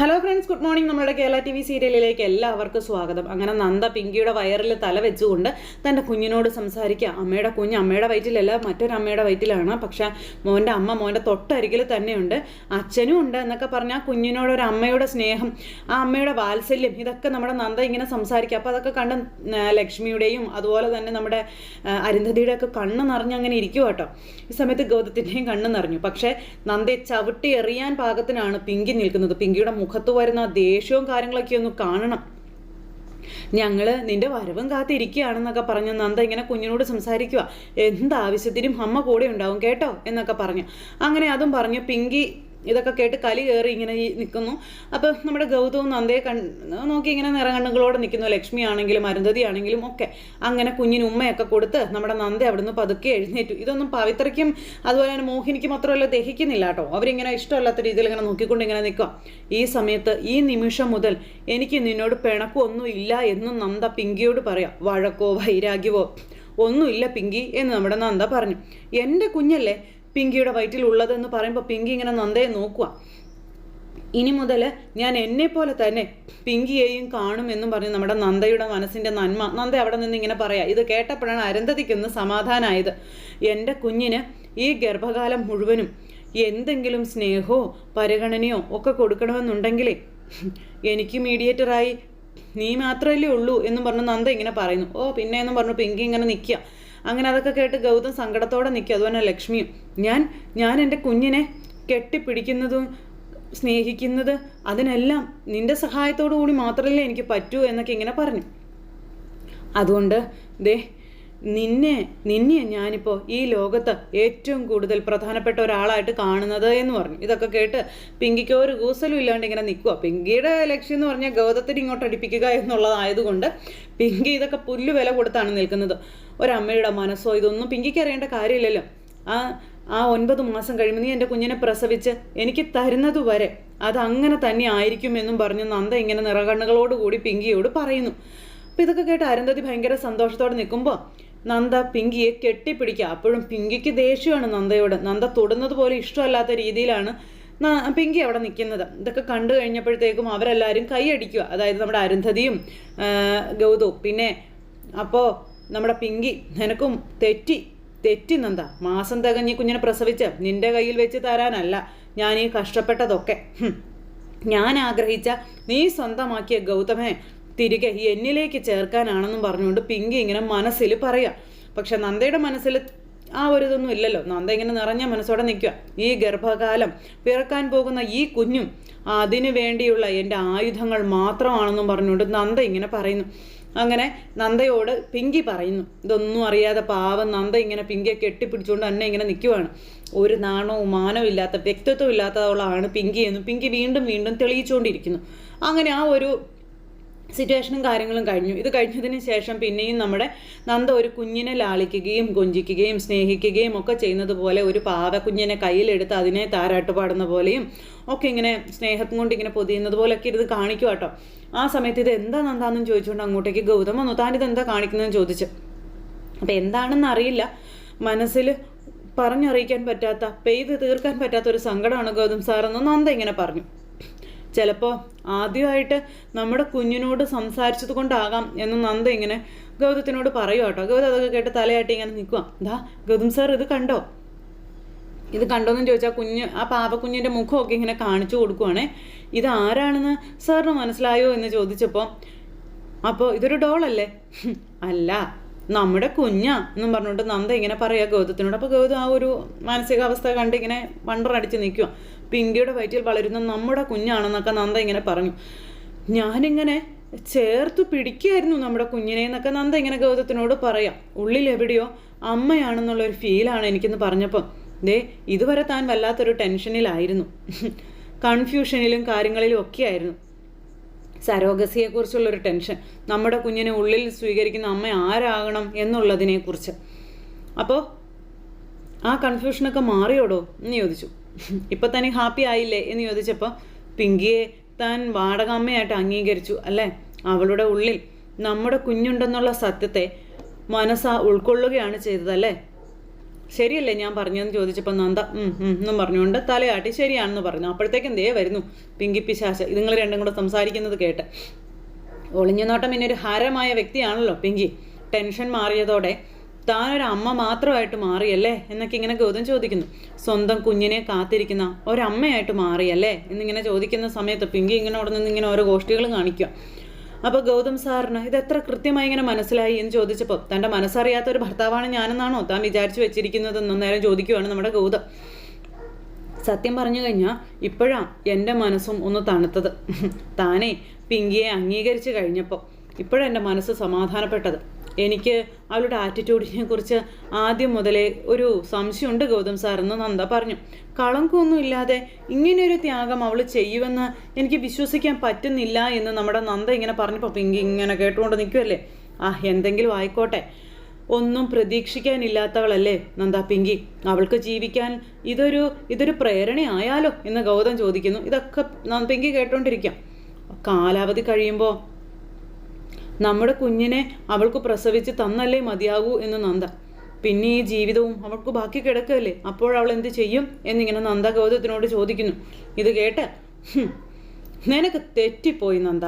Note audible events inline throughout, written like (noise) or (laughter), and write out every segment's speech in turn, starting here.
Hello friends good morning നമ്മുടെ Kerala T V സീരിയലിലേക്ക് എല്ലാവർക്കും സ്വാഗതം. അങ്ങനെ നന്ദ പിങ്കിയുടെ വയറിൽ തല വെച്ചുകൊണ്ട് തന്റെ കുഞ്ഞിനോട് സംസാരിക്കുക. അമ്മയുടെ കുഞ്ഞ് അമ്മയുടെ വയറ്റിലല്ല മറ്റൊരമ്മയുടെ വയറ്റിലാണ്. പക്ഷെ മോന്റെ അമ്മ മോന്റെ തൊട്ടരികിൽ തന്നെയുണ്ട്. അച്ഛനും ഉണ്ട് എന്നൊക്കെ പറഞ്ഞാൽ കുഞ്ഞിനോട് ഒരു അമ്മയുടെ സ്നേഹം ആ അമ്മയുടെ വാത്സല്യം ഇതൊക്കെ നമ്മുടെ നന്ദ ഇങ്ങനെ സംസാരിക്കുക അപ്പോൾ അതൊക്കെ കണ്ട് ലക്ഷ്മിയുടെയും അതുപോലെ തന്നെ നമ്മുടെ അരുന്ധതിയുടെ ഒക്കെ കണ്ണ് നിറഞ്ഞ് അങ്ങനെ ഇരിക്കുക കേട്ടോ. ഈ സമയത്ത് ഗൗതത്തിന്റെയും കണ്ണ് നിറഞ്ഞു. പക്ഷേ നന്ദയെ ചവിട്ടി എറിയാൻ പാകത്തിനാണ് പിങ്കി നിൽക്കുന്നത്. പിങ്കിയുടെ മുഖത്ത് വരുന്ന ദേഷ്യവും കാര്യങ്ങളൊക്കെ ഒന്ന് കാണണം. ഞങ്ങൾ നിന്റെ വരവും കാത്തിരിക്കുകയാണെന്നൊക്കെ പറഞ്ഞു. നന്ദ ഇങ്ങനെ കുഞ്ഞിനോട് സംസാരിക്കുക എന്താവശ്യത്തിനും അമ്മ കൂടെ ഉണ്ടാവും കേട്ടോ? എന്നൊക്കെ പറഞ്ഞു. അങ്ങനെ അതും പറഞ്ഞു. പിങ്കി ഇതൊക്കെ കേട്ട് കലി കയറി ഇങ്ങനെ നിൽക്കുന്നു അപ്പോൾ നമ്മുടെ ഗൗതവും നന്ദയെ കൺ നോക്കി ഇങ്ങനെ നിറകണ്ണുകളോടെ നിൽക്കുന്നു. ലക്ഷ്മി ആണെങ്കിലും അരുന്ധതി ആണെങ്കിലും ഒക്കെ. അങ്ങനെ കുഞ്ഞിന് ഉമ്മയൊക്കെ കൊടുത്ത് നമ്മുടെ നന്ദ അവിടുന്ന് പതുക്കെ എഴുന്നേറ്റു. ഇതൊന്നും പവിത്രയ്ക്കും അതുപോലെ തന്നെ മോഹിനിക്ക് മാത്രമല്ല ദഹിക്കുന്നില്ല കേട്ടോ. അവരിങ്ങനെ ഇഷ്ടമല്ലാത്ത രീതിയിൽ ഇങ്ങനെ നോക്കിക്കൊണ്ട് ഇങ്ങനെ നിൽക്കാം ഈ സമയത്ത് ഈ നിമിഷം മുതൽ എനിക്ക് നിന്നോട് പിണക്കമൊന്നും ഇല്ല എന്നും നന്ദ പിങ്കിയോട് പറയാം. വഴക്കോ വൈരാഗ്യവോ ഒന്നുമില്ല പിങ്കി എന്ന് നമ്മുടെ നന്ദ പറഞ്ഞു. എന്റെ കുഞ്ഞല്ലേ പിങ്കിയുടെ വയറ്റിലുള്ളതെന്ന് പറയുമ്പോൾ പിങ്കി ഇങ്ങനെ നന്ദയെ നോക്കുക ഇനി മുതൽ ഞാൻ എന്നെ പോലെ തന്നെ പിങ്കിയെയും കാണുമെന്നും പറഞ്ഞ് നമ്മുടെ നന്ദയുടെ മനസ്സിന്റെ നന്മ. നന്ദ അവിടെ നിന്ന് ഇങ്ങനെ പറയാം ഇത് കേട്ടപ്പോഴാണ് അരന്തതിക്കൊന്ന് സമാധാനമായത് എന്റെ കുഞ്ഞിന് ഈ ഗർഭകാലം മുഴുവനും എന്തെങ്കിലും സ്നേഹമോ പരിഗണനയോ ഒക്കെ കൊടുക്കണമെന്നുണ്ടെങ്കിലേ എനിക്ക് മീഡിയേറ്ററായി നീ മാത്രമല്ലേ ഉള്ളൂ എന്നും പറഞ്ഞ് നന്ദ ഇങ്ങനെ പറയുന്നു. ഓ പിന്നെ എന്നും പറഞ്ഞു പിങ്കി ഇങ്ങനെ നിൽക്കുക അങ്ങനെ അതൊക്കെ കേട്ട് ഗൗതം സങ്കടത്തോടെ നിൽക്കും. അതുപോലെ ലക്ഷ്മിയും. ഞാൻ ഞാൻ എന്റെ കുഞ്ഞിനെ കെട്ടിപ്പിടിക്കുന്നതും സ്നേഹിക്കുന്നത് അതിനെല്ലാം നിന്റെ സഹായത്തോടു കൂടി മാത്രമല്ലേ എനിക്ക് പറ്റൂ എന്നൊക്കെ ഇങ്ങനെ പറഞ്ഞു. അതുകൊണ്ട് ദേ നിന്നെ നിന്നെ ഞാനിപ്പോൾ ഈ ലോകത്ത് ഏറ്റവും കൂടുതൽ പ്രധാനപ്പെട്ട ഒരാളായിട്ട് കാണുന്നത് എന്ന് പറഞ്ഞു. ഇതൊക്കെ കേട്ട് പിങ്കിക്ക് ഒരു കൂസലും ഇല്ലാണ്ട് ഇങ്ങനെ നിൽക്കുക പിങ്കിയുടെ ലക്ഷ്യം എന്ന് പറഞ്ഞാൽ ഗൗതത്തിന് ഇങ്ങോട്ട് അടിപ്പിക്കുക എന്നുള്ളതായതുകൊണ്ട് പിങ്കി ഇതൊക്കെ പുല്ല് വില കൊടുത്താണ് നിൽക്കുന്നത്. ഒരമ്മയുടെ മനസ്സോ ഇതൊന്നും പിങ്കിക്ക് അറിയേണ്ട കാര്യമില്ലല്ലോ. ആ ആ ഒൻപത് മാസം കഴിയുമ്പോൾ നീ എന്റെ കുഞ്ഞിനെ പ്രസവിച്ച് എനിക്ക് തരുന്നത് വരെ അത് അങ്ങനെ തന്നെ ആയിരിക്കും എന്നും പറഞ്ഞു നന്ദ ഇങ്ങനെ നിറകണ്ണുകളോടുകൂടി പിങ്കിയോട് പറയുന്നു. അപ്പം ഇതൊക്കെ കേട്ട് അരുന്ധതി ഭയങ്കര സന്തോഷത്തോടെ നിൽക്കുമ്പോൾ നന്ദ പിങ്കിയെ കെട്ടിപ്പിടിക്കുക അപ്പോഴും പിങ്കിക്ക് ദേഷ്യമാണ് നന്ദയോട്. നന്ദ തൊടുന്നത് പോലെ ഇഷ്ടമല്ലാത്ത രീതിയിലാണ് പിങ്കി അവിടെ നിൽക്കുന്നത്. ഇതൊക്കെ കണ്ടു കഴിഞ്ഞപ്പോഴത്തേക്കും അവരെല്ലാവരും കൈയടിക്കുക അതായത് നമ്മുടെ അരുന്ധതിയും ഗൗതവും. പിന്നെ അപ്പോൾ നമ്മുടെ പിങ്കി നിനക്കും തെറ്റി തെറ്റി നന്ദ. മാസം തികഞ്ഞ് കുഞ്ഞിനെ പ്രസവിച്ച് നിന്റെ കയ്യിൽ വെച്ച് തരാനല്ല. ഞാൻ ഈ കഷ്ടപ്പെട്ടതൊക്കെ. ഞാൻ ആഗ്രഹിച്ച നീ സ്വന്തമാക്കിയ ഗൗതമനെ തിരികെ എന്നിലേക്ക് ചേർക്കാനാണെന്നും പറഞ്ഞുകൊണ്ട് പിങ്കി ഇങ്ങനെ മനസ്സിൽ പറയാം. പക്ഷെ നന്ദയുടെ മനസ്സിൽ ആ ഒരു ഇതൊന്നും ഇല്ലല്ലോ. നന്ദ ഇങ്ങനെ നിറഞ്ഞ മനസ്സോടെ നിൽക്കുക ഈ ഗർഭകാലം പിറക്കാൻ പോകുന്ന ഈ കുഞ്ഞും അതിനു വേണ്ടിയുള്ള എന്റെ ആയുധങ്ങൾ മാത്രമാണെന്നും പറഞ്ഞുകൊണ്ട് നന്ദ ഇങ്ങനെ പറയുന്നു. അങ്ങനെ നന്ദയോട് പിങ്കി പറയുന്നു. ഇതൊന്നും അറിയാതെ പാവം നന്ദ ഇങ്ങനെ പിങ്കിയെ കെട്ടിപ്പിടിച്ചുകൊണ്ട് തന്നെ ഇങ്ങനെ നിൽക്കുവാണ്. ഒരു നാണവും മാനവും ഇല്ലാത്ത വ്യക്തിത്വം ഇല്ലാത്തവളാണ് പിങ്കി എന്നും പിങ്കി വീണ്ടും വീണ്ടും തെളിയിച്ചുകൊണ്ടിരിക്കുന്നു. അങ്ങനെ ആ ഒരു സിറ്റുവേഷനും കാര്യങ്ങളും കഴിഞ്ഞു. ഇത് കഴിഞ്ഞതിന് ശേഷം പിന്നെയും നമ്മുടെ നന്ദ ഒരു കുഞ്ഞിനെ ലാളിക്കുകയും കൊഞ്ചിക്കുകയും സ്നേഹിക്കുകയും ഒക്കെ ചെയ്യുന്നത് പോലെ ഒരു പാവ കുഞ്ഞിനെ കയ്യിലെടുത്ത് അതിനെ താരാട്ട് പാടുന്ന പോലെയും ഒക്കെ ഇങ്ങനെ സ്നേഹം കൊണ്ട് ഇങ്ങനെ പൊതിയുന്നത് പോലെയൊക്കെ ഇരുന്ന് കാണിക്കും കേട്ടോ ആ സമയത്ത് ഇത് എന്താ നന്ദാന്നും ചോദിച്ചുകൊണ്ട് അങ്ങോട്ടേക്ക് ഗൗതം വന്നു. താനിത് എന്താ കാണിക്കുന്നതെന്ന് ചോദിച്ചു. അപ്പം എന്താണെന്ന് അറിയില്ല. മനസ്സിൽ പറഞ്ഞറിയിക്കാൻ പറ്റാത്ത പെയ്ത് തീർക്കാൻ പറ്റാത്ത ഒരു സങ്കടമാണ് ഗൗതം സാറെന്ന് നന്ദ ഇങ്ങനെ പറഞ്ഞു. ചിലപ്പോൾ ആദ്യമായിട്ട് നമ്മുടെ കുഞ്ഞിനോട് സംസാരിച്ചത് കൊണ്ടാകാം എന്ന് നന്ദ ഇങ്ങനെ ഗൗതത്തിനോട് പറയുക കേട്ടോ. ഗൗതം അതൊക്കെ കേട്ട് തലയാട്ടി ഇങ്ങനെ നിൽക്കുക ദാ ഗൗതം സാർ ഇത് കണ്ടോ? ഇത് കണ്ടോന്ന് ചോദിച്ചാൽ കുഞ്ഞ് ആ പാപക്കുഞ്ഞിന്റെ മുഖമൊക്കെ ഇങ്ങനെ കാണിച്ചു കൊടുക്കുവാണേ. ഇത് ആരാണെന്ന് സാറിന് മനസ്സിലായോ എന്ന് ചോദിച്ചപ്പോൾ അപ്പോൾ ഇതൊരു ഡോളല്ലേ (laughs) അല്ല? നമ്മുടെ കുഞ്ഞാ എന്നും പറഞ്ഞുകൊണ്ട് നന്ദ ഇങ്ങനെ പറയുക ഗൗതത്തിനോട്. അപ്പോൾ ഗൗതം ആ ഒരു മാനസികാവസ്ഥ കണ്ട് ഇങ്ങനെ വണ്ടറടിച്ച് നിൽക്കുക പിങ്കിയുടെ വയറ്റിൽ വളരുന്ന നമ്മുടെ കുഞ്ഞാണെന്നൊക്കെ നന്ദ ഇങ്ങനെ പറഞ്ഞു. ഞാനിങ്ങനെ ചേർത്ത് പിടിക്കുകയായിരുന്നു നമ്മുടെ കുഞ്ഞിനെ എന്നൊക്കെ നന്ദ ഇങ്ങനെ ഗൗതത്തിനോട് പറയാം. ഉള്ളിൽ എവിടെയോ അമ്മയാണെന്നുള്ളൊരു ഫീലാണ് എനിക്കെന്ന് പറഞ്ഞപ്പം. ദേ ഇതുവരെ താൻ വല്ലാത്തൊരു ടെൻഷനിലായിരുന്നു. കൺഫ്യൂഷനിലും കാര്യങ്ങളിലും ഒക്കെ ആയിരുന്നു സരോഗസിയെക്കുറിച്ചുള്ളൊരു ടെൻഷൻ. നമ്മുടെ കുഞ്ഞിനെ ഉള്ളിൽ സ്വീകരിക്കുന്ന അമ്മ ആരാകണം എന്നുള്ളതിനെക്കുറിച്ച്. അപ്പോൾ ആ കൺഫ്യൂഷനൊക്കെ മാറിയോടോ? എന്ന് ചോദിച്ചു. ഇപ്പം തന്നെ ഹാപ്പി ആയില്ലേ എന്ന് ചോദിച്ചപ്പോൾ പിങ്കിയെ താൻ വാടകാമ്മയായിട്ട് അംഗീകരിച്ചു അല്ലേ? അവളുടെ ഉള്ളിൽ നമ്മുടെ കുഞ്ഞുണ്ടെന്നുള്ള സത്യത്തെ മനസ്സാ ഉൾക്കൊള്ളുകയാണ് ചെയ്തതല്ലേ ശരിയല്ലേ ഞാൻ പറഞ്ഞെന്ന് ചോദിച്ചപ്പോൾ നന്ദ എന്നും പറഞ്ഞുകൊണ്ട് തലയാട്ടി ശരിയാണെന്ന് പറഞ്ഞു. അപ്പോഴത്തേക്കും ദേ വരുന്നു പിങ്കി പിശാശ ഇതുങ്ങൾ രണ്ടും കൂടെ സംസാരിക്കുന്നത് കേട്ട്. ഒളിഞ്ഞുനോട്ടം പിന്നെ ഒരു ഹരമായ വ്യക്തിയാണല്ലോ പിങ്കി. ടെൻഷൻ മാറിയതോടെ താനൊരു അമ്മ മാത്രമായിട്ട് മാറിയല്ലേ? എന്നൊക്കെ ഇങ്ങനെ ഗൗതം ചോദിക്കുന്നു. സ്വന്തം കുഞ്ഞിനെ കാത്തിരിക്കുന്ന ഒരമ്മയായിട്ട് മാറിയല്ലേ? എന്നിങ്ങനെ ചോദിക്കുന്ന സമയത്ത് പിങ്കി ഇങ്ങനെ അവിടെ നിന്ന് ഇങ്ങനെ ഓരോ ഗോഷ്ഠികളും കാണിക്കുക. അപ്പോൾ ഗൗതം സാറിന് ഇത് എത്ര കൃത്യമായി ഇങ്ങനെ മനസ്സിലായി എന്ന് ചോദിച്ചപ്പോൾ തന്റെ മനസ്സറിയാത്ത ഒരു ഭർത്താവാണ് ഞാനെന്നാണോ താൻ വിചാരിച്ചു വെച്ചിരിക്കുന്നതെന്ന് നേരം ചോദിക്കുവാണ് നമ്മുടെ ഗൗതം. സത്യം പറഞ്ഞു കഴിഞ്ഞാൽ ഇപ്പോഴാ എന്റെ മനസ്സും ഒന്ന് തണുത്തത്. (laughs) താനേ പിങ്കിയെ അംഗീകരിച്ചു കഴിഞ്ഞപ്പോൾ ഇപ്പോഴെന്റെ മനസ്സ് സമാധാനപ്പെട്ടത്. എനിക്ക് അവളുടെ ആറ്റിറ്റ്യൂഡിനെ കുറിച്ച് ആദ്യം മുതലേ ഒരു സംശയമുണ്ട് ഗൗതം സാറെന്ന് നന്ദ പറഞ്ഞു. കളങ്കൊന്നുമില്ലാതെ ഇങ്ങനെയൊരു ത്യാഗം അവൾ ചെയ്യുമെന്ന് എനിക്ക് വിശ്വസിക്കാൻ പറ്റുന്നില്ല എന്ന് നമ്മുടെ നന്ദ ഇങ്ങനെ പറഞ്ഞപ്പോൾ പിങ്കി ഇങ്ങനെ കേട്ടുകൊണ്ട് നിൽക്കുമല്ലേ ആ എന്തെങ്കിലും ആയിക്കോട്ടെ. ഒന്നും പ്രതീക്ഷിക്കാനില്ലാത്തവളല്ലേ നന്ദ പിങ്കി? അവൾക്ക് ജീവിക്കാൻ ഇതൊരു ഇതൊരു പ്രേരണയായാലോ എന്ന് ഗൗതം ചോദിക്കുന്നു. ഇതൊക്കെ പിങ്കി കേട്ടോണ്ടിരിക്കാം. കാലാവധി കഴിയുമ്പോൾ നമ്മുടെ കുഞ്ഞിനെ അവൾക്ക് പ്രസവിച്ച് തന്നല്ലേ മതിയാകൂ എന്ന് നന്ദ. പിന്നെ ഈ ജീവിതവും അവൾക്ക് ബാക്കി കിടക്കല്ലേ? അപ്പോൾ അവൾ എന്ത് ചെയ്യും? എന്നിങ്ങനെ നന്ദ ഗൗതത്തിനോട് ചോദിക്കുന്നു. ഇത് കേട്ട് "ഹും, നിനക്ക് തെറ്റിപ്പോയി നന്ദ.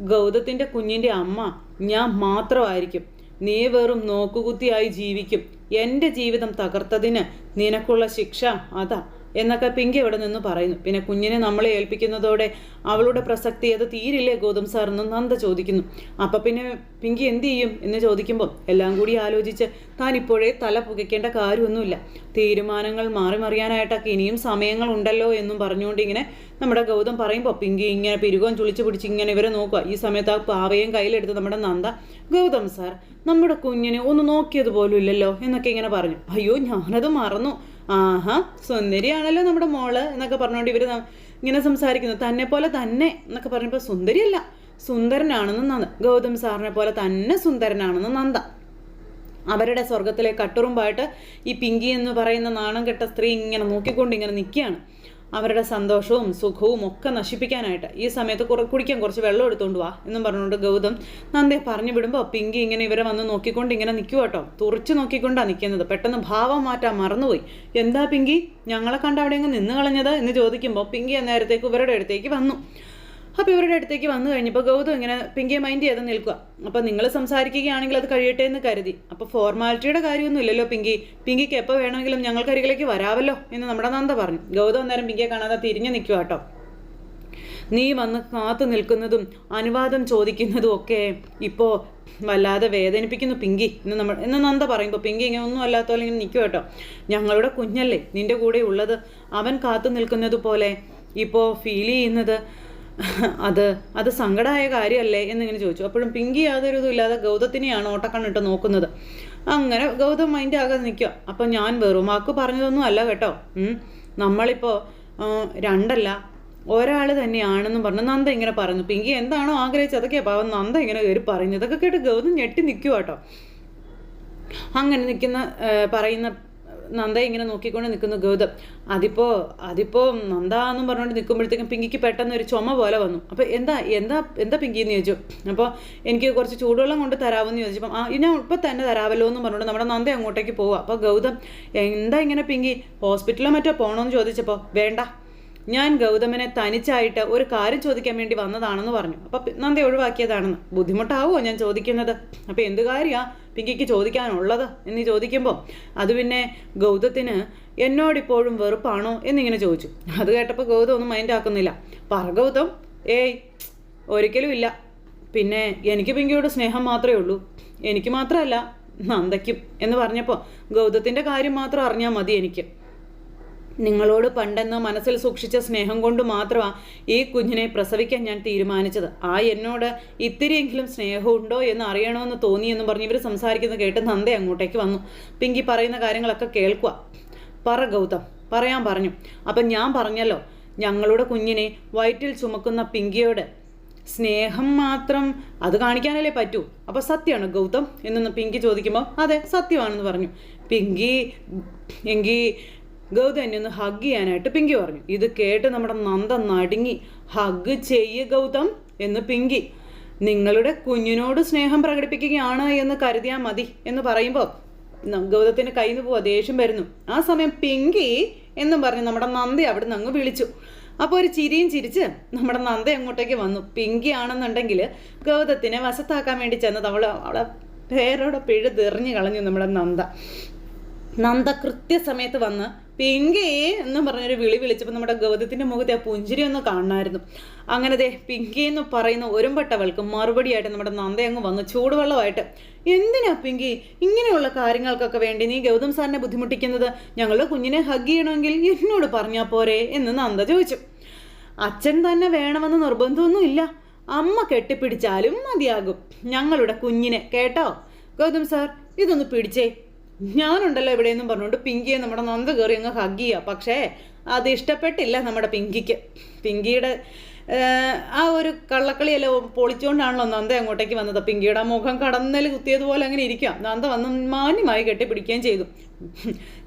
ഗൗതത്തിന്റെ കുഞ്ഞിന്റെ അമ്മ ഞാൻ മാത്രമായിരിക്കും. നീ വെറും നോക്കുകുത്തിയായി ജീവിക്കും. എന്റെ ജീവിതം തകർത്തതിന് നിനക്കുള്ള ശിക്ഷ അതാ. എന്നൊക്കെ പിങ്കി അവിടെ നിന്ന് പറയുന്നു. പിന്നെ കുഞ്ഞിനെ നമ്മളെ ഏൽപ്പിക്കുന്നതോടെ അവളുടെ പ്രസക്തി അത് തീരില്ലേ ഗോതം സാർ എന്ന് നന്ദ ചോദിക്കുന്നു. അപ്പം പിന്നെ പിങ്കി എന്ത് ചെയ്യും എന്ന് ചോദിക്കുമ്പോൾ എല്ലാം കൂടി ആലോചിച്ച് താൻ ഇപ്പോഴേ തല പുകയ്ക്കേണ്ട കാര്യമൊന്നുമില്ല. തീരുമാനങ്ങൾ മാറി മറിയാനായിട്ടൊക്കെ ഇനിയും സമയങ്ങൾ ഉണ്ടല്ലോ എന്നും പറഞ്ഞുകൊണ്ട് ഇങ്ങനെ നമ്മുടെ ഗൗതം പറയുമ്പോൾ പിങ്കി ഇങ്ങനെ പിരുകവും ചുളിച്ചു പിടിച്ച് ഇങ്ങനെ ഇവരെ നോക്കുക. ഈ സമയത്ത് ആ പാവയും കയ്യിലെടുത്ത് നമ്മുടെ നന്ദ ഗൗതം സാർ നമ്മുടെ കുഞ്ഞിനെ ഒന്ന് നോക്കിയത് പോലും ഇല്ലല്ലോ എന്നൊക്കെ ഇങ്ങനെ പറഞ്ഞു. അയ്യോ ഞാനത് മറന്നു. ആഹാ സുന്ദരിയാണല്ലോ നമ്മുടെ മോൾ എന്നൊക്കെ പറഞ്ഞുകൊണ്ട് ഇവർ ഇങ്ങനെ സംസാരിക്കുന്നു. തന്നെ പോലെ തന്നെ എന്നൊക്കെ പറഞ്ഞപ്പോൾ സുന്ദരിയല്ല സുന്ദരനാണെന്ന് നന്ദ ഗൗതം സാറിനെ പോലെ തന്നെ സുന്ദരനാണെന്ന് നന്ദ. അവരുടെ സ്വർഗത്തിലെ കട്ടുറുമ്പായിട്ട് ഈ പിങ്കി എന്ന് പറയുന്ന നാണം കെട്ട സ്ത്രീ ഇങ്ങനെ നോക്കിക്കൊണ്ട് ഇങ്ങനെ നിൽക്കുകയാണ് അവരുടെ സന്തോഷവും സുഖവും ഒക്കെ നശിപ്പിക്കാനായിട്ട്. ഈ സമയത്ത് കുറ കുടിക്കാൻ കുറച്ച് വെള്ളം എടുത്തുകൊണ്ട് വാ എന്നും പറഞ്ഞുകൊണ്ട് ഗൗതം നന്ദേ പറഞ്ഞു വിടുമ്പോൾ പിങ്കി ഇങ്ങനെ ഇവരെ വന്ന് നോക്കിക്കൊണ്ട് ഇങ്ങനെ നിൽക്കുക കേട്ടോ. തുറച്ചു നോക്കിക്കൊണ്ടാണ് നിൽക്കുന്നത് പെട്ടെന്ന് ഭാവം മാറ്റാൻ മറന്നുപോയി. എന്താ പിങ്കി? ഞങ്ങളെ കണ്ട് അവിടെ അങ്ങ് നിന്ന് കളഞ്ഞത് എന്ന് ചോദിക്കുമ്പോൾ പിങ്കി അന്നേരത്തേക്ക് ഇവരുടെ അടുത്തേക്ക് വന്നു. അപ്പോൾ ഇവരുടെ അടുത്തേക്ക് വന്നു കഴിഞ്ഞപ്പോൾ ഗൗതം ഇങ്ങനെ പിങ്കിയെ മൈൻഡ് ചെയ്ത് നിൽക്കുക അപ്പോൾ നിങ്ങൾ സംസാരിക്കുകയാണെങ്കിൽ അത് കഴിയട്ടെ എന്ന് കരുതി. അപ്പോൾ ഫോർമാലിറ്റിയുടെ കാര്യമൊന്നും ഇല്ലല്ലോ പിങ്കി. പിങ്കിക്ക് എപ്പോൾ വേണമെങ്കിലും ഞങ്ങൾക്കരികിലേക്ക് വരാമല്ലോ എന്ന് നമ്മുടെ നന്ദ പറഞ്ഞു. ഗൗതം അന്നേരം പിങ്കിയെ കാണാതെ തിരിഞ്ഞു നിൽക്കുക കേട്ടോ നീ വന്ന് കാത്തു നിൽക്കുന്നതും അനുവാദം ചോദിക്കുന്നതും ഒക്കെ ഇപ്പോൾ വല്ലാതെ വേദനിപ്പിക്കുന്നു പിങ്കി എന്ന് നമ്മൾ എന്ന് നന്ദ പറയുമ്പോൾ പിങ്കി ഇങ്ങനെ ഒന്നും അല്ലാത്ത പോലെ ഇങ്ങനെ നിൽക്കും കേട്ടോ ഞങ്ങളുടെ കുഞ്ഞല്ലേ നിന്റെ കൂടെ ഉള്ളത്. അവൻ കാത്തു നിൽക്കുന്നത് പോലെ ഇപ്പോൾ ഫീൽ ചെയ്യുന്നത് അത് അത് സങ്കടമായ കാര്യമല്ലേ എന്നിങ്ങനെ ചോദിച്ചു. അപ്പോഴും പിങ്കി യാതൊരു ഇല്ലാതെ ഗൗതത്തിനെയാണ് ഓട്ടക്കണ്ണിട്ട് നോക്കുന്നത്. അങ്ങനെ ഗൗതം മൈൻഡ് ആകെ നിൽക്കുക. അപ്പം ഞാൻ വെറും വാക്ക് പറഞ്ഞതൊന്നും അല്ല കേട്ടോ. നമ്മളിപ്പോൾ രണ്ടല്ല ഒരാൾ തന്നെയാണെന്നും പറഞ്ഞു നന്ദ ഇങ്ങനെ പറഞ്ഞു പിങ്കി എന്താണോ ആഗ്രഹിച്ചത് അതൊക്കെ പാവം നന്ദ ഇങ്ങനെ കയറി പറഞ്ഞു ഇതൊക്കെ കേട്ട് ഗൗതം ഞെട്ടി നിൽക്കുക കേട്ടോ. അങ്ങനെ നിൽക്കുന്ന പറയുന്ന നന്ദ ഇങ്ങനെ നോക്കിക്കൊണ്ട് നിൽക്കുന്നു ഗൗതം. അതിപ്പോ അതിപ്പോ നന്ദ എന്നും പറഞ്ഞുകൊണ്ട് നിൽക്കുമ്പോഴത്തേക്കും പിങ്കിക്ക് പെട്ടെന്ന് ഒരു ചുമ പോലെ വന്നു. അപ്പോൾ എന്താ എന്താ എന്താ പിങ്കി എന്ന് ചോദിച്ചു. അപ്പോൾ എനിക്ക് കുറച്ച് ചൂടുവെള്ളം കൊണ്ട് തരാമെന്ന് ചോദിച്ചപ്പം ആ ഞാൻ ഇപ്പം തന്നെ തരാമല്ലോ എന്ന് പറഞ്ഞുകൊണ്ട് നമ്മുടെ നന്ദ അങ്ങോട്ടേക്ക് പോവുക അപ്പോൾ ഗൗതം എന്താ ഇങ്ങനെ പിങ്കി? ഹോസ്പിറ്റലിലോ മറ്റോ പോകണമെന്ന് ചോദിച്ചപ്പോൾ വേണ്ട ഞാൻ ഗൗതമനെ തനിച്ചായിട്ട് ഒരു കാര്യം ചോദിക്കാൻ വേണ്ടി വന്നതാണെന്ന് പറഞ്ഞു. അപ്പൊ നന്ദി ഒഴിവാക്കിയതാണെന്ന്. ബുദ്ധിമുട്ടാവോ ഞാൻ ചോദിക്കുന്നത്? അപ്പൊ എന്ത് കാര്യാ പിങ്കിക്ക് ചോദിക്കാനുള്ളത്? എന്ന് ചോദിക്കുമ്പോൾ അത് പിന്നെ ഗൗതത്തിന് എന്നോടിപ്പോഴും വെറുപ്പാണോ എന്നിങ്ങനെ ചോദിച്ചു. അത് കേട്ടപ്പോൾ ഗൗതം ഒന്നും മൈൻഡ് ആക്കുന്നില്ല. പറ ഗൗതം. ഏയ് ഒരിക്കലും ഇല്ല. പിന്നെ എനിക്ക് പിങ്കിയോട് സ്നേഹം മാത്രമേ ഉള്ളൂ. എനിക്ക് മാത്രമല്ല നന്ദയ്ക്കും എന്ന് പറഞ്ഞപ്പോൾ ഗൗതത്തിന്റെ കാര്യം മാത്രം അറിഞ്ഞാൽ മതി എനിക്ക്. നിങ്ങളോട് പണ്ടെന്ന് മനസ്സിൽ സൂക്ഷിച്ച സ്നേഹം കൊണ്ട് മാത്രമാണ് ഈ കുഞ്ഞിനെ പ്രസവിക്കാൻ ഞാൻ തീരുമാനിച്ചത്. ആ എന്നോട് ഇത്തിരിയെങ്കിലും സ്നേഹമുണ്ടോ എന്ന് അറിയണമെന്ന് തോന്നിയെന്ന് പറഞ്ഞ് ഇവർ സംസാരിക്കുന്നത് കേട്ട് നന്ദ അങ്ങോട്ടേക്ക് വന്നു. പിങ്കി പറയുന്ന കാര്യങ്ങളൊക്കെ കേൾക്കുക പറ ഗൗതം പറയാൻ പറഞ്ഞു. അപ്പം ഞാൻ പറഞ്ഞല്ലോ ഞങ്ങളുടെ കുഞ്ഞിനെ വയറ്റിൽ ചുമക്കുന്ന പിങ്കിയോട് സ്നേഹം മാത്രം അത് കാണിക്കാനല്ലേ പറ്റൂ. അപ്പോൾ സത്യമാണ് ഗൗതം? എന്നൊന്ന് പിങ്കി ചോദിക്കുമ്പോൾ അതെ സത്യമാണെന്ന് പറഞ്ഞു. പിങ്കി എങ്കിൽ ഗൗതം എന്നെ ഒന്ന് ഹഗ് ചെയ്യാനായിട്ട് പിങ്കി പറഞ്ഞു. ഇത് കേട്ട് നമ്മുടെ നന്ദ നടുങ്ങി. ഹഗ് ചെയ്യ ഗൗതം എന്ന് പിങ്കി. നിങ്ങളുടെ കുഞ്ഞിനോട് സ്നേഹം പ്രകടിപ്പിക്കുകയാണ് എന്ന് കരുതിയാൽ മതി എന്ന് പറയുമ്പോൾ ഗൗതത്തിന്റെ കയ്യിൽ നിന്ന് പോവാ ദേഷ്യം വരുന്നു. ആ സമയം പിങ്കി എന്നും പറഞ്ഞ് നമ്മുടെ നന്ദി അവിടെ നിന്ന് അങ്ങ് വിളിച്ചു. അപ്പോൾ ഒരു ചിരിയും ചിരിച്ച് നമ്മുടെ നന്ദ അങ്ങോട്ടേക്ക് വന്നു. പിങ്കി ആണെന്നുണ്ടെങ്കിൽ ഗൗതത്തിനെ വശത്താക്കാൻ വേണ്ടി ചെന്നത് അവൾ അവളെ പേരോടെ പിഴുതെറിഞ്ഞ് കളഞ്ഞു നമ്മുടെ നന്ദ. നന്ദ കൃത്യസമയത്ത് വന്ന് പിങ്കി എന്ന് പറഞ്ഞൊരു വിളി വിളിച്ചപ്പോൾ നമ്മുടെ ഗൗതത്തിന്റെ മുഖത്തെ ആ പുഞ്ചിരി ഒന്ന് കാണണമായിരുന്നു അങ്ങനെ ദേ പിങ്കേ എന്ന് പറയുന്ന ഒരുമ്പട്ടവൾക്ക് മറുപടിയായിട്ട് നമ്മുടെ നന്ദ അങ്ങ് വന്ന് ചൂടുവെള്ളമായിട്ട്. എന്തിനാ പിങ്കി? ഇങ്ങനെയുള്ള കാര്യങ്ങൾക്കൊക്കെ വേണ്ടി നീ ഗൗതം സാറിനെ ബുദ്ധിമുട്ടിക്കുന്നത്? ഞങ്ങളുടെ കുഞ്ഞിനെ ഹഗ് ചെയ്യണമെങ്കിൽ എന്നോട് പറഞ്ഞാൽ പോരെ? എന്ന് നന്ദ ചോദിച്ചു. അച്ഛൻ തന്നെ വേണമെന്ന് നിർബന്ധമൊന്നും ഇല്ല. അമ്മ കെട്ടിപ്പിടിച്ചാലും മതിയാകും. ഞങ്ങളുടെ കുഞ്ഞിനെ കേട്ടോ? ഗൗതം സാർ ഇതൊന്ന് പിടിച്ചേ. ഞാനുണ്ടല്ലോ എവിടെയെന്നും പറഞ്ഞുകൊണ്ട് പിങ്കിയെ നമ്മുടെ നന്ദ കയറി അങ്ങ് ഹഗ് ചെയ്യുക പക്ഷേ അത് ഇഷ്ടപ്പെട്ടില്ല നമ്മുടെ പിങ്കിക്ക്. പിങ്കിയുടെ ആ ഒരു കള്ളക്കളിയല്ലോ പൊളിച്ചുകൊണ്ടാണല്ലോ നന്ദ അങ്ങോട്ടേക്ക് വന്നത്. പിങ്കിയുടെ മുഖം കടന്നൽ കുത്തിയതുപോലെ അങ്ങനെ ഇരിക്കുക നന്ദ വന്ന് മാന്യമായി കെട്ടിപ്പിടിക്കുകയും ചെയ്തു.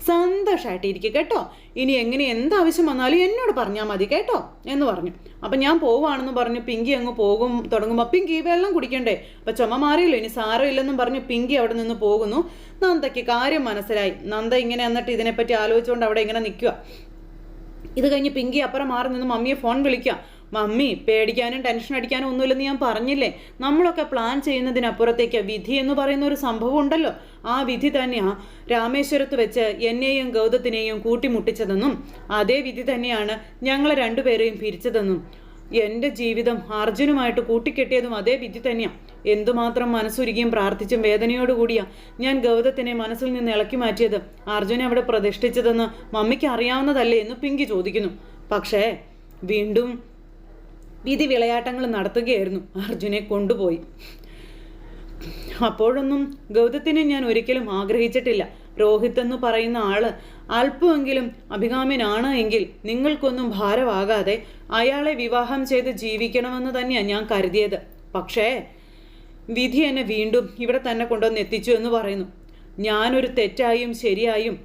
സന്തോഷമായിട്ട് ഇരിക്കുക കേട്ടോ. ഇനി എങ്ങനെ എന്താവശ്യം വന്നാലും എന്നോട് പറഞ്ഞാൽ മതി കേട്ടോ എന്ന് പറഞ്ഞു. അപ്പം ഞാൻ പോവാണെന്ന് പറഞ്ഞു പിങ്കി അങ്ങ് പോകും തുടങ്ങുമ്പോൾ പിങ്കി വെള്ളം കുടിക്കണ്ടേ? അപ്പം ചുമ മാറിയല്ലോ ഇനി സാരമില്ലെന്നും പറഞ്ഞു പിങ്കി അവിടെ നിന്ന് പോകുന്നു. നന്ദയ്ക്ക് കാര്യം മനസ്സിലായി. നന്ദ ഇങ്ങനെ എന്നിട്ട് ഇതിനെപ്പറ്റി ആലോചിച്ചുകൊണ്ട് അവിടെ ഇങ്ങനെ നിൽക്കുക ഇത് കഴിഞ്ഞ് പിങ്കി അപ്പുറം മാറി നിന്ന് മമ്മിയെ ഫോൺ വിളിക്കുക മമ്മി പേടിക്കാനും ടെൻഷൻ അടിക്കാനും ഒന്നുമില്ലെന്ന് ഞാൻ പറഞ്ഞില്ലേ? നമ്മളൊക്കെ പ്ലാൻ ചെയ്യുന്നതിനപ്പുറത്തേക്ക് വിധി എന്ന് പറയുന്ന ഒരു സംഭവം ഉണ്ടല്ലോ. ആ വിധി തന്നെയാ രാമേശ്വരത്ത് വെച്ച് എന്നെയും ഗൗതത്തിനെയും കൂട്ടിമുട്ടിച്ചതെന്നും അതേ വിധി തന്നെയാണ് ഞങ്ങളെ രണ്ടുപേരെയും പിരിച്ചതെന്നും എന്റെ ജീവിതം അർജുനുമായിട്ട് കൂട്ടിക്കെട്ടിയതും അതേ വിധി തന്നെയാണ് എന്തുമാത്രം മനസ്സുരുകിയും പ്രാർത്ഥിച്ചും വേദനയോടുകൂടിയാ ഞാൻ ഗൗതത്തിനെ മനസ്സിൽ നിന്ന് ഇളക്കി മാറ്റിയത്. അർജുനെ അവിടെ പ്രതിഷ്ഠിച്ചതെന്ന് മമ്മിക്ക് അറിയാവുന്നതല്ലേ എന്ന് പിങ്കി ചോദിക്കുന്നു. പക്ഷേ വീണ്ടും വിധി വിളയാട്ടങ്ങൾ നടത്തുകയായിരുന്നു അർജുനെ കൊണ്ടുപോയി. അപ്പോഴൊന്നും ഗൗതത്തിനെ ഞാൻ ഒരിക്കലും ആഗ്രഹിച്ചിട്ടില്ല. രോഹിത് എന്ന് പറയുന്ന ആൾ അല്പമെങ്കിലും അഭികാമ്യനാണ് എങ്കിൽ നിങ്ങൾക്കൊന്നും ഭാരമാകാതെ അയാളെ വിവാഹം ചെയ്ത് ജീവിക്കണമെന്ന് തന്നെയാണ് ഞാൻ കരുതിയത്. പക്ഷേ വിധി എന്നെ വീണ്ടും ഇവിടെ തന്നെ കൊണ്ടുവന്ന് എത്തിച്ചു എന്ന് പറയുന്നു. ഞാനൊരു തെറ്റായും ശരിയായും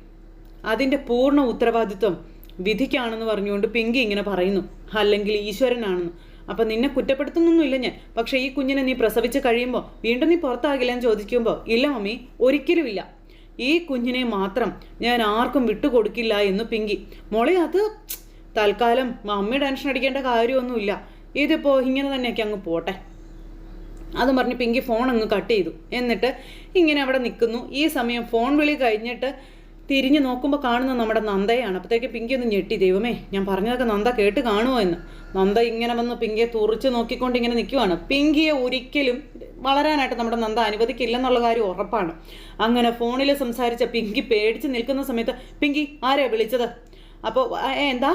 അതിന്റെ പൂർണ ഉത്തരവാദിത്വം വിധിക്കാണെന്ന് പറഞ്ഞുകൊണ്ട് പിങ്കി ഇങ്ങനെ പറയുന്നു. അല്ലെങ്കിൽ ഈശ്വരനാണെന്ന്. അപ്പം നിന്നെ കുറ്റപ്പെടുത്തുന്നൊന്നുമില്ല ഞാൻ. പക്ഷെ ഈ കുഞ്ഞിനെ നീ പ്രസവിച്ച് കഴിയുമ്പോൾ വീണ്ടും നീ പുറത്താകില്ല എന്ന് ചോദിക്കുമ്പോൾ ഇല്ല മമ്മി ഒരിക്കലുമില്ല ഈ കുഞ്ഞിനെ മാത്രം ഞാൻ ആർക്കും വിട്ടുകൊടുക്കില്ല എന്ന് പിങ്കി. മോളെ അത് തൽക്കാലം മമ്മി ടെൻഷൻ അടിക്കേണ്ട കാര്യമൊന്നുമില്ല. ഇതിപ്പോൾ ഇങ്ങനെ തന്നെയൊക്കെ അങ്ങ് പോട്ടെ. അതും പറഞ്ഞ് പിങ്കി ഫോൺ അങ്ങ് കട്ട് ചെയ്തു. എന്നിട്ട് ഇങ്ങനെ അവിടെ നിൽക്കുന്നു. ഈ സമയം ഫോൺ വിളി കഴിഞ്ഞിട്ട് തിരിഞ്ഞു നോക്കുമ്പോൾ കാണുന്ന നമ്മുടെ നന്ദയാണ്. അപ്പോഴത്തേക്ക് പിങ്കി ഒന്ന് ഞെട്ടി ദൈവമേ ഞാൻ പറഞ്ഞതൊക്കെ നന്ദ കേട്ട് കാണുമോ എന്ന്. നന്ദ ഇങ്ങനെ വന്ന് പിങ്കിയെ തുറിച്ച് നോക്കിക്കൊണ്ട് ഇങ്ങനെ നിൽക്കുവാണ് പിങ്കിയെ ഒരിക്കലും വളരാനായിട്ട് നമ്മുടെ നന്ദ അനുവദിക്കില്ലെന്നുള്ള കാര്യം ഉറപ്പാണ്. അങ്ങനെ ഫോണിൽ സംസാരിച്ച പിങ്കി പേടിച്ച് നിൽക്കുന്ന സമയത്ത് പിങ്കി ആരെയാണ് വിളിച്ചത്? അപ്പോൾ എന്താ?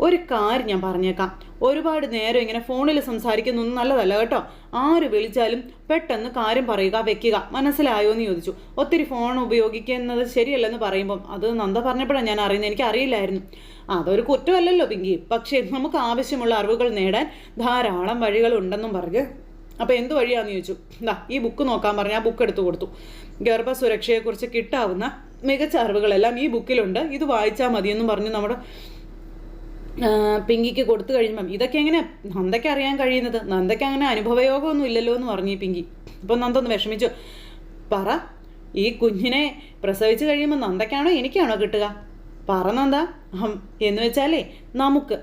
ഒരു കാര്യം ഞാൻ പറഞ്ഞേക്കാം. ഒരുപാട് നേരം ഇങ്ങനെ ഫോണിൽ സംസാരിക്കുന്നൊന്നും നല്ലതല്ല കേട്ടോ. ആര് വിളിച്ചാലും പെട്ടെന്ന് കാര്യം പറയുക വെക്കുക. മനസ്സിലായോ എന്ന് ചോദിച്ചു. ഒത്തിരി ഫോൺ ഉപയോഗിക്കുന്നത് ശരിയല്ലെന്ന് പറയുമ്പം അത് നന്ദ പറഞ്ഞപ്പോഴാണ് ഞാൻ അറിയുന്നത്. എനിക്ക് അറിയില്ലായിരുന്നു. അതൊരു കുറ്റമല്ലല്ലോ പിങ്കി. പക്ഷേ നമുക്ക് ആവശ്യമുള്ള അറിവുകൾ നേടാൻ ധാരാളം വഴികളുണ്ടെന്നും പറഞ്ഞ്. അപ്പോൾ എന്ത് വഴിയാണെന്ന് ചോദിച്ചു. ദാ ഈ ബുക്ക് നോക്കാൻ പറഞ്ഞ് ആ ബുക്ക് എടുത്തു കൊടുത്തു. ഗർഭസുരക്ഷയെക്കുറിച്ച് കിട്ടാവുന്ന മികച്ച അറിവുകളെല്ലാം ഈ ബുക്കിലുണ്ട്. ഇത് വായിച്ചാൽ മതിയെന്നും പറഞ്ഞ് നമ്മുടെ പിങ്കിക്ക് കൊടുത്തു കഴിയുമ്പം ഇതൊക്കെ എങ്ങനെ നന്ദയ്ക്ക് അറിയാൻ കഴിയുന്നത്? നന്ദയ്ക്ക് അങ്ങനെ അനുഭവയോഗമൊന്നും ഇല്ലല്ലോ എന്ന് പറഞ്ഞു പിങ്കി. അപ്പം നന്ദ ഒന്ന് വിഷമിച്ചു. പറ ഈ കുഞ്ഞിനെ പ്രസവിച്ചു കഴിയുമ്പോൾ നന്ദയ്ക്കാണോ എനിക്കാണോ കിട്ടുക? പറ നന്ദ. എന്ന് വെച്ചാലേ നമുക്ക്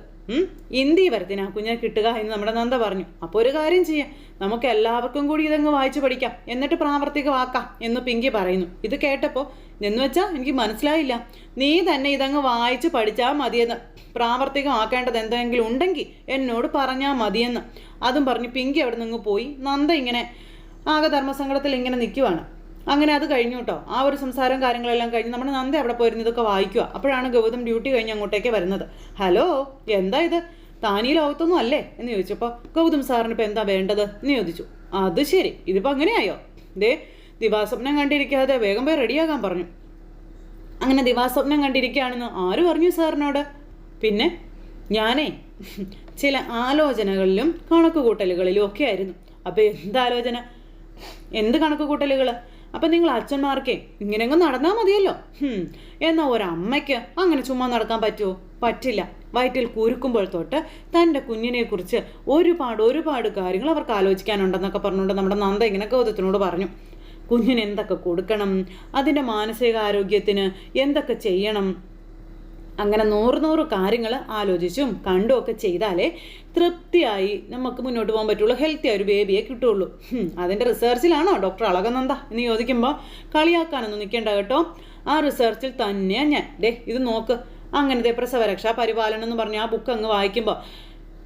ഇന്ത്യ വരത്തിന് ആ കുഞ്ഞിനെ കിട്ടുക എന്ന് നമ്മുടെ നന്ദ പറഞ്ഞു. അപ്പോൾ ഒരു കാര്യം ചെയ്യാം. നമുക്ക് എല്ലാവർക്കും കൂടി ഇതങ്ങ് വായിച്ചു പഠിക്കാം. എന്നിട്ട് പ്രാവർത്തികമാക്കാം എന്ന് പിങ്കി പറയുന്നു. ഇത് കേട്ടപ്പോൾ എന്ന് വെച്ചാൽ എനിക്ക് മനസ്സിലായില്ല. നീ തന്നെ ഇതങ്ങ് വായിച്ച് പഠിച്ചാൽ മതിയെന്ന്. പ്രാവർത്തികമാക്കേണ്ടത് എന്തെങ്കിലും ഉണ്ടെങ്കിൽ എന്നോട് പറഞ്ഞാൽ മതിയെന്ന്. അതും പറഞ്ഞ് പിങ്കി അവിടെ നിന്ന് പോയി. നന്ദ ഇങ്ങനെ ആകെ ധർമ്മസങ്കടത്തിൽ ഇങ്ങനെ നിൽക്കുവാണ് അങ്ങനെ അത് കഴിഞ്ഞു കേട്ടോ ആ ഒരു സംസാരം കാര്യങ്ങളെല്ലാം കഴിഞ്ഞ് നമ്മുടെ നന്ദ അവിടെ പോയിരുന്നു ഇതൊക്കെ വായിക്കുക അപ്പോഴാണ് ഗൗതം ഡ്യൂട്ടി കഴിഞ്ഞ് അങ്ങോട്ടേക്ക് വരുന്നത്. ഹലോ എന്താ ഇത്? താനീ ലോകത്തൊന്നും അല്ലേ? എന്ന് ചോദിച്ചപ്പോൾ ഗൗതം സാറിന് ഇപ്പം എന്താ വേണ്ടത്? എന്ന് ചോദിച്ചു. അത് ശരി. ഇതിപ്പോൾ അങ്ങനെയായോ? ദേ ദിവാസ്വപ്നം കണ്ടിരിക്കാതെ വേഗം പോയി റെഡിയാകാൻ പറഞ്ഞു. അങ്ങനെ ദിവാസ്വപ്നം കണ്ടിരിക്കുകയാണെന്ന് ആര് പറഞ്ഞു സാറിനോട്? പിന്നെ ഞാനേ ചില ആലോചനകളിലും കണക്ക് കൂട്ടലുകളിലും ഒക്കെ ആയിരുന്നു. അപ്പോൾ എന്താലോചന എന്ത് കണക്ക് കൂട്ടലുകൾ അപ്പം നിങ്ങൾ അച്ഛന്മാർക്കേ ഇങ്ങനെങ്ങും നടന്നാൽ മതിയല്ലോ. എന്നാൽ എന്നാ ഒരമ്മയ്ക്ക് അങ്ങനെ ചുമ്മാ നടക്കാൻ പറ്റുമോ പറ്റില്ല. വയറ്റിൽ കുരുക്കുമ്പോൾ തൊട്ട് തന്റെ കുഞ്ഞിനെക്കുറിച്ച് ഒരുപാട് ഒരുപാട് കാര്യങ്ങൾ അവർക്ക് ആലോചിക്കാനുണ്ടെന്നൊക്കെ പറഞ്ഞുകൊണ്ട് നമ്മുടെ നന്ദ ഇങ്ങനെ ഗൗതത്തിനോട് പറഞ്ഞു. കുഞ്ഞിന് എന്തൊക്കെ കൊടുക്കണം? അതിന്റെ മാനസികാരോഗ്യത്തിന് എന്തൊക്കെ ചെയ്യണം? അങ്ങനെ നൂറ് നൂറ് കാര്യങ്ങൾ ആലോചിച്ചും കണ്ടും ഒക്കെ ചെയ്താലേ തൃപ്തിയായി നമുക്ക് മുന്നോട്ട് പോകാൻ പറ്റുള്ളൂ. ഹെൽത്തി ആയ ഒരു ബേബിയെ കിട്ടുള്ളൂ അതിന്റെ റിസർച്ചിലാണോ ഡോക്ടർ അളകനന്ദ എന്ന് ചോദിക്കുമ്പോൾ കളിയാക്കാനൊന്നും നിൽക്കേണ്ട കേട്ടോ. ആ റിസർച്ചിൽ തന്നെയാണ് ഞാൻ. ഡേ ഇത് നോക്ക്. അങ്ങനത്തെ പ്രസവരക്ഷാ പരിപാലനം എന്ന് പറഞ്ഞ ആ ബുക്ക് അങ്ങ് വായിക്കുമ്പോൾ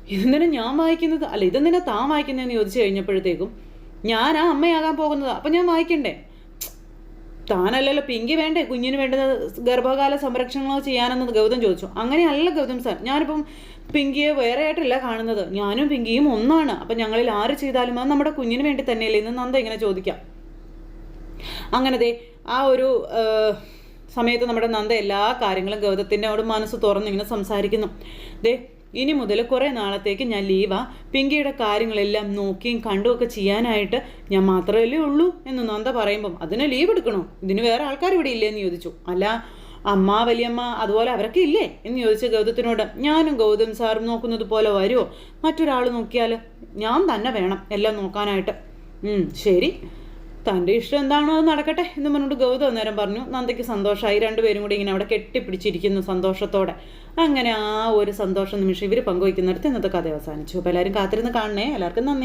ഇതെന്തിനാ ഞാൻ വായിക്കുന്നത്? അല്ല ഇതെന്തിനാ താൻ വായിക്കുന്നതെന്ന് ചോദിച്ചു കഴിഞ്ഞപ്പോഴത്തേക്കും ഞാനാ അമ്മയാകാൻ പോകുന്നത്. അപ്പം ഞാൻ വായിക്കണ്ടേ? താനല്ലല്ലോ പിങ്കി വേണ്ടേ? കുഞ്ഞിന് വേണ്ടത് ഗർഭകാല സംരക്ഷണങ്ങളോ ചെയ്യാനെന്ന് ഗൗതം ചോദിച്ചു. അങ്ങനെയല്ല ഗൗതം സാർ. ഞാനിപ്പം പിങ്കിയെ വേറെ ആയിട്ടല്ല കാണുന്നത്. ഞാനും പിങ്കിയും ഒന്നാണ്. അപ്പം ഞങ്ങളിൽ ആര് ചെയ്താലും അത് നമ്മുടെ കുഞ്ഞിന് വേണ്ടി തന്നെയല്ലേ ഇന്ന് നന്ദ ഇങ്ങനെ ചോദിക്കാം. അങ്ങനെ ദേ ആ ഒരു സമയത്ത് നമ്മുടെ നന്ദ എല്ലാ കാര്യങ്ങളും ഗൗതത്തിന്റെ അവിടെ മനസ്സ് തുറന്ന് ഇങ്ങനെ സംസാരിക്കുന്നു. ദേ ഇനി മുതൽ കുറേ നാളത്തേക്ക് ഞാൻ ലീവാ. പിങ്കിയുടെ കാര്യങ്ങളെല്ലാം നോക്കിയും കണ്ടുമൊക്കെ ചെയ്യാനായിട്ട് ഞാൻ മാത്രമല്ലേ ഉള്ളൂ എന്ന് നന്ദ പറയുമ്പം അതിന് ലീവ് എടുക്കണോ? ഇതിന് വേറെ ആൾക്കാർ ഇവിടെ ഇല്ലേ? എന്ന് ചോദിച്ചു. അല്ല അമ്മ വലിയമ്മ അതുപോലെ അവരൊക്കെ ഇല്ലേ? എന്ന് ചോദിച്ച ഗൗതത്തിനോട് ഞാനും ഗൗതം സാറും നോക്കുന്നത് പോലെ വരുമോ മറ്റൊരാൾ നോക്കിയാൽ ഞാൻ തന്നെ വേണം എല്ലാം നോക്കാനായിട്ട്. ശരി. തന്റെ ഇഷ്ടം എന്താണോ അത് നടക്കട്ടെ എന്ന് പറഞ്ഞിട്ട് ഗൗതം അന്നേരം പറഞ്ഞു നന്ദയ്ക്ക് സന്തോഷമായി. രണ്ടുപേരും കൂടി ഇങ്ങനെ അവിടെ കെട്ടിപ്പിടിച്ചിരിക്കുന്നു സന്തോഷത്തോടെ. അങ്ങനെ ആ ഒരു സന്തോഷ നിമിഷം ഇവർ പങ്കുവയ്ക്കുന്നിടത്ത് ഇന്നത്തെ കഥ അവസാനിച്ചു. അപ്പോൾ എല്ലാവരും കാത്തിരുന്ന് കാണണേ. എല്ലാവർക്കും നന്ദി.